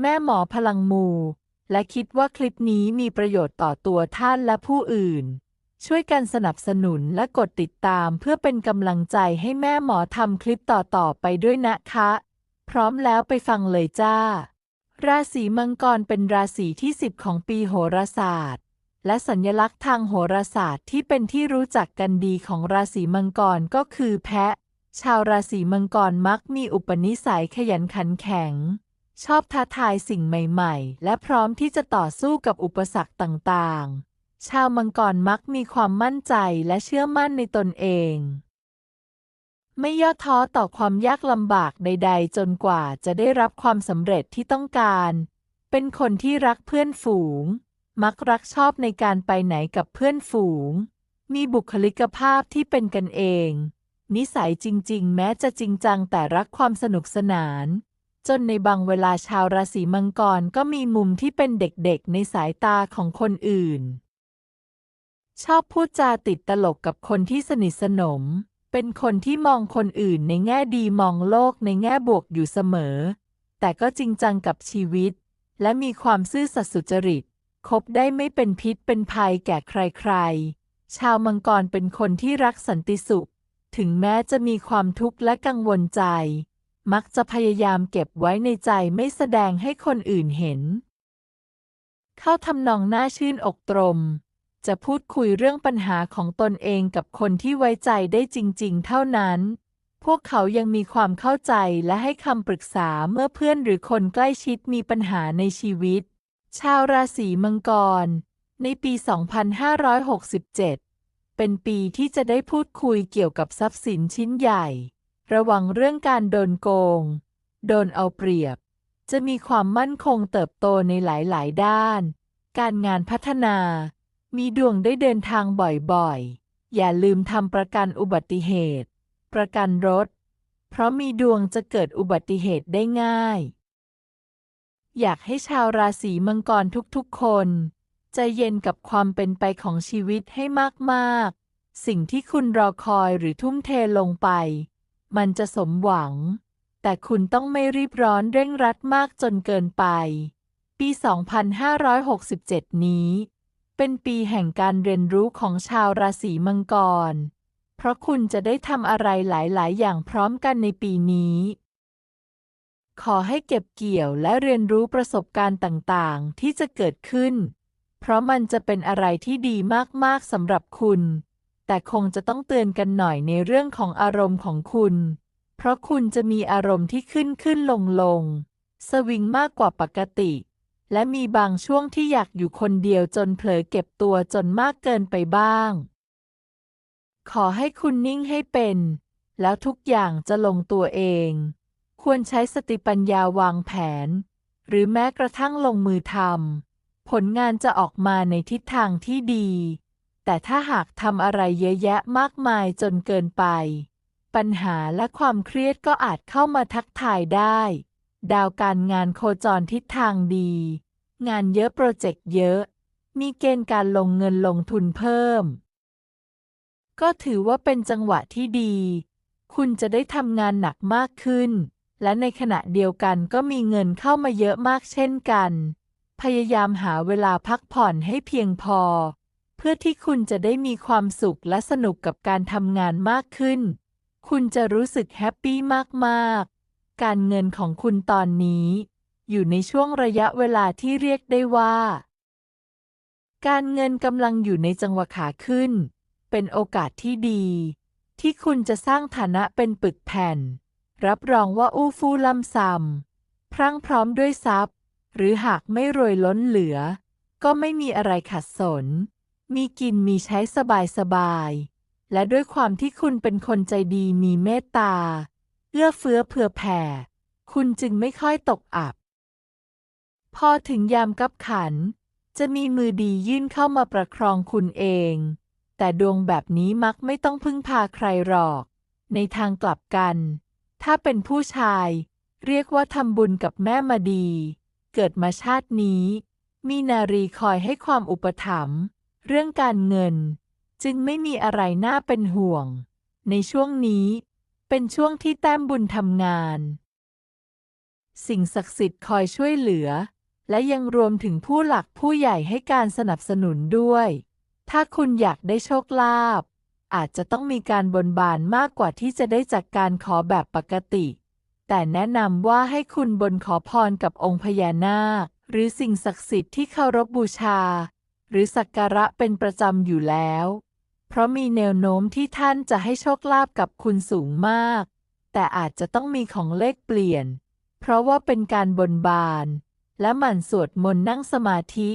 แม่หมอพลังมู และคิดว่าคลิปนี้มีประโยชน์ต่อตัวท่านและผู้อื่น ช่วยกันสนับสนุนและกดติดตามเพื่อเป็นกำลังใจให้แม่หมอทำคลิปต่อๆไปด้วยนะคะ พร้อมแล้วไปฟังเลยจ้า ราศีมังกรเป็นราศีที่ 10 ของปีโหราศาสตร์ และสัญลักษณ์ทางโหราศาสตร์ที่เป็นที่รู้จักกันดีของราศีมังกรก็คือแพะ ชาวราศีมังกรมักมีอุปนิสัยขยันขันแข็ง ชอบท้าทายสิ่งใหม่ ๆ และพร้อมที่จะต่อสู้กับอุปสรรคต่างๆ ชาวมังกรมักมีความมั่นใจและเชื่อมั่นในตนเอง ไม่ย่อท้อต่อความยากลำบากใด ๆ จนกว่าจะได้รับความสำเร็จที่ต้องการ เป็นคนที่รักเพื่อนฝูง มักรักชอบในการไปไหนกับเพื่อนฝูง มีบุคลิกภาพที่เป็นกันเอง นิสัยจริง ๆ แม้จะจริงจังแต่รักความสนุกสนาน จนในบางเวลาชาวราศีมังกรก็มีมุมที่เป็นเด็กๆ ในสายตาของคนอื่น ชอบพูดจาติดตลกกับคนที่สนิทสนม เป็นคนที่มองคนอื่นในแง่ดีมองโลกในแง่บวกอยู่เสมอ แต่ก็จริงจังกับชีวิต และมีความซื่อสัตย์สุจริต คบได้ไม่เป็นพิษเป็นภัยแก่ใครๆ ชาวมังกรเป็นคนที่รักสันติสุข ถึงแม้จะมีความทุกข์และกังวลใจ มักจะพยายามเก็บไว้ในใจไม่แสดงให้คนอื่นเห็น เข้าทำนองน่าชื่นอกตรม จะพูดคุยเรื่องปัญหาของตนเองกับคนที่ไว้ใจได้จริง ๆ เท่านั้น พวกเขายังมีความเข้าใจและให้คำปรึกษาเมื่อเพื่อนหรือคนใกล้ชิดมีปัญหาในชีวิต ชาวราศีมังกร ในปี 2567 เป็นปีที่จะได้พูดคุยเกี่ยวกับทรัพย์สินชิ้นใหญ่ ระวังเรื่องการโดนโกง โดนเอาเปรียบ จะมีความมั่นคงเติบโตในหลายๆ ด้าน การงานพัฒนา มีดวงได้เดินทางบ่อยๆ อย่าลืมทำประกันอุบัติเหตุ ประกันรถ เพราะมีดวงจะเกิดอุบัติเหตุได้ง่าย อยากให้ชาวราศีมังกรทุกๆ คนใจเย็นกับความเป็นไปของชีวิตให้มากๆ สิ่งที่คุณรอคอยหรือทุ่มเทลงไป มันจะสมหวัง แต่คุณต้องไม่รีบร้อนเร่งรัดมากจนเกินไป ปี 2567 นี้ เป็นปีแห่งการเรียนรู้ของชาวราศีมังกร เพราะคุณจะได้ทำอะไรหลาย ๆ อย่างพร้อมกันในปีนี้ ขอให้เก็บเกี่ยวและเรียนรู้ประสบการณ์ต่าง ๆ ที่จะเกิดขึ้น เพราะมันจะเป็นอะไรที่ดีมาก ๆสำหรับคุณ แต่คงจะต้องเตือนกันหน่อยในเรื่องของอารมณ์ของคุณ เพราะคุณจะมีอารมณ์ที่ขึ้นขึ้นลงลง สวิงมากกว่าปกติ และมีบางช่วงที่อยากอยู่คนเดียวจนเผลอเก็บตัวจนมากเกินไปบ้าง ขอให้คุณนิ่งให้เป็น แล้วทุกอย่างจะลงตัวเอง ควรใช้สติปัญญาวางแผน หรือแม้กระทั่งลงมือทำผลงานจะออกมาในทิศทางที่ดี แต่ถ้าหากทำอะไรเยอะแยะมากมายจนเกินไป ปัญหาและความเครียดก็อาจเข้ามาทักทายได้ ดาวการงานโคจรทิศทางดี งานเยอะโปรเจกต์เยอะ มีเกณฑ์การลงเงินลงทุนเพิ่ม ก็ถือว่าเป็นจังหวะที่ดี คุณจะได้ทำงานหนักมากขึ้น และในขณะเดียวกันก็มีเงินเข้ามาเยอะมากเช่นกัน พยายามหาเวลาพักผ่อนให้เพียงพอ เพื่อที่คุณจะได้มีความสุขและสนุกกับการทำงานมากขึ้น คุณจะรู้สึกแฮปปี้มากๆ การเงินของคุณตอนนี้ อยู่ในช่วงระยะเวลาที่เรียกได้ว่า การเงินกำลังอยู่ในจังหวะขาขึ้น เป็นโอกาสที่ดี ที่คุณจะสร้างฐานะเป็นปึกแผ่น รับรองว่าอู้ฟู่ล่ำซำพรั่งพร้อมด้วยทรัพย์ หรือหากไม่รวยล้นเหลือ ก็ไม่มีอะไรขัดสน มีกินมีใช้สบายสบาย และด้วยความที่คุณเป็นคนใจดีมีเมตตา เอื้อเฟื้อเผื่อแผ่ คุณจึงไม่ค่อยตกอับ พอถึงยามกับขัน จะมีมือดียื่นเข้ามาประครองคุณเอง แต่ดวงแบบนี้มักไม่ต้องพึ่งพาใครหรอก ในทางกลับกัน ถ้าเป็นผู้ชาย เรียกว่าทำบุญกับแม่มาดี เกิดมาชาตินี้ มีนารีคอยให้ความอุปถัมภ์ เรื่องการเงินจึงไม่มีอะไรน่าเป็นห่วง ในช่วงนี้เป็นช่วงที่แต้มบุญทำงาน สิ่งศักดิ์สิทธิ์คอยช่วยเหลือ และยังรวมถึงผู้หลักผู้ใหญ่ให้การสนับสนุนด้วย ถ้าคุณอยากได้โชคลาภอาจจะต้องมีการบนบานมากกว่าที่จะได้จากการขอแบบปกติ แต่แนะนำว่าให้คุณบนขอพรกับองค์พญานาค หรือสิ่งศักดิ์สิทธิ์ที่เคารพบบูชา หรือสักการะเป็นประจำอยู่แล้ว เพราะมีแนวโน้มที่ท่านจะให้โชคลาภกับคุณสูงมาก แต่อาจจะต้องมีของเลขเปลี่ยน เพราะว่าเป็นการบนบาน และหมั่นสวดมนต์นั่งสมาธิ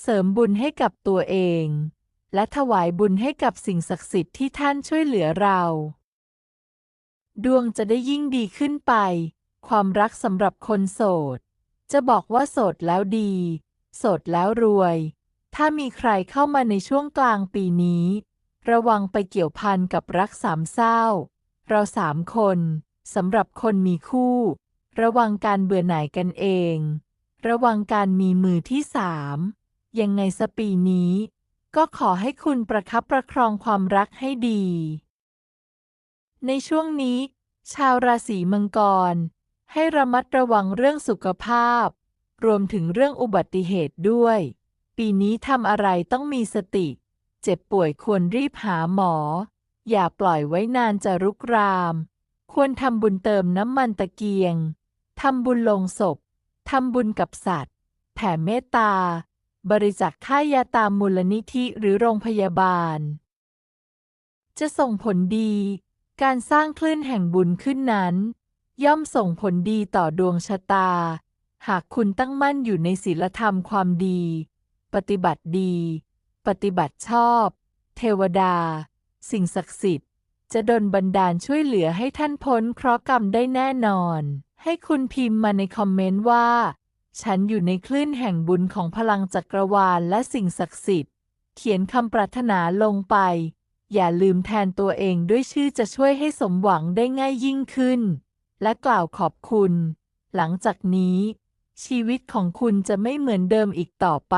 เสริมบุญให้กับตัวเอง และถวายบุญให้กับสิ่งศักดิ์สิทธิ์ที่ท่านช่วยเหลือเรา ดวงจะได้ยิ่งดีขึ้นไป ความรักสำหรับคนโสด จะบอกว่าโสดแล้วดี โสดแล้วรวย ถ้ามีใครเข้ามาในช่วงกลางปีนี้ ระวังไปเกี่ยวพันกับรักสามเศร้า เราสามคนสำหรับคนมีคู่ ระวังการเบื่อหน่ายกันเอง ระวังการมีมือที่สามยังไงสปีนี้ ก็ขอให้คุณประคับประครองความรักให้ดี ในช่วงนี้ ชาวราศีมังกร ให้ระมัดระวังเรื่องสุขภาพ รวมถึงเรื่องอุบัติเหตุด้วย ปีนี้ทำอะไรต้องมีสติ เจ็บป่วยควรรีบหาหมอ อย่าปล่อยไว้นานจะรุกราม ควรทำบุญเติมน้ำมันตะเกียง ทำบุญลงศพ ทำบุญกับสัตว์ แผ่เมตตา บริจาคค่ายาตามมูลนิธิหรือโรงพยาบาล จะส่งผลดี การสร้างคลื่นแห่งบุญขึ้นนั้น ย่อมส่งผลดีต่อดวงชะตา หากคุณตั้งมั่นอยู่ในศีลธรรมความดี ปฏิบัติดี ปฏิบัติชอบ เทวดา สิ่งศักดิ์สิทธิ์ จะดลบันดาลช่วยเหลือให้ท่านพ้นเคราะห์กรรมได้แน่นอน ให้คุณพิมพ์มาในคอมเมนต์ว่า ฉันอยู่ในคลื่นแห่งบุญของพลังจักรวาลและสิ่งศักดิ์สิทธิ์ เขียนคำปรารถนาลงไป อย่าลืมแทนตัวเองด้วยชื่อจะช่วยให้สมหวังได้ง่ายยิ่งขึ้น และกล่าวขอบคุณ หลังจากนี้ ชีวิตของคุณจะไม่เหมือนเดิมอีกต่อไป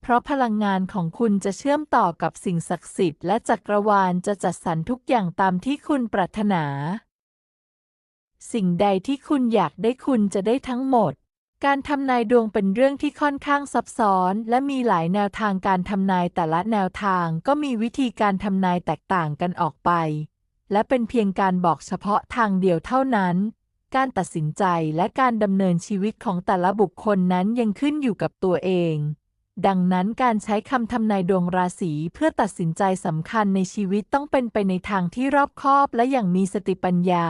เพราะพลังงานของคุณจะเชื่อมต่อกับสิ่งศักดิ์สิทธิ์และจักรวาลจะจัดสรรทุกอย่างตามที่คุณปรารถนา สิ่งใดที่คุณอยากได้คุณจะได้ทั้งหมด การทำนายดวงเป็นเรื่องที่ค่อนข้างซับซ้อน และมีหลายแนวทางการทำนายแต่ละแนวทางก็มีวิธีการทำนายแตกต่างกันออกไป และเป็นเพียงการบอกเฉพาะทางเดียวเท่านั้น การตัดสินใจและการดำเนินชีวิตของแต่ละบุคคลนั้นยังขึ้นอยู่กับตัวเอง ดังนั้นการใช้คำทำนายดวงราศีเพื่อตัดสินใจสำคัญในชีวิตต้องเป็นไปในทางที่รอบคอบและอย่างมีสติปัญญา